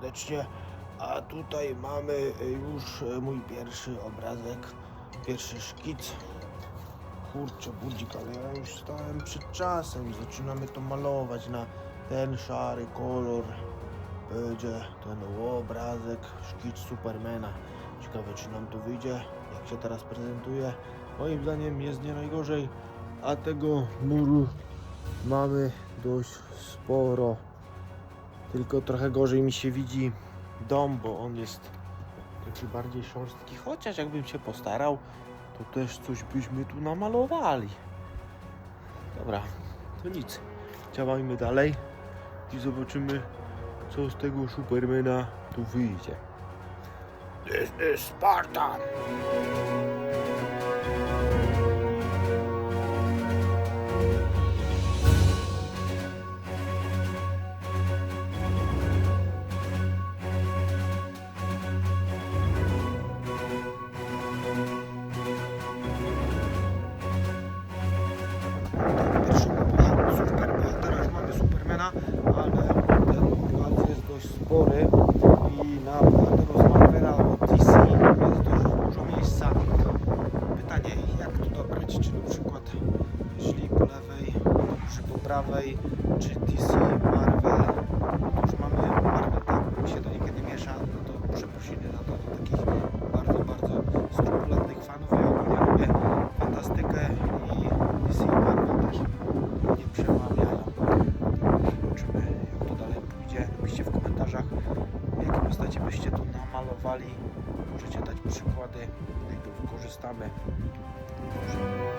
serdecznie. A tutaj mamy y, już y, mój pierwszy obrazek, pierwszy szkic. Kurczę, budzik, ale ja już stałem przed czasem. Zaczynamy to malować na ten szary kolor. Będzie ten obrazek, szkic Supermana. Ciekawe, czy nam to wyjdzie, jak się teraz prezentuje. Moim zdaniem jest nie najgorzej, a tego muru mamy dość sporo. Tylko trochę gorzej mi się widzi dom, bo on jest taki bardziej szorstki. Chociaż jakbym się postarał, to też coś byśmy tu namalowali. Dobra, to nic. Działajmy dalej i zobaczymy, co z tego Supermana tu wyjdzie. This is Sparta! Spory i na bohaterów z Marvela DC jest dość dużo miejsca. Pytanie, jak to dobrać, czy na przykład jeśli po lewej, czy po prawej, czy DC, Marvel, już mamy jakie postacie byście tu namalowali. Możecie dać przykłady, to wykorzystamy. Zobaczymy.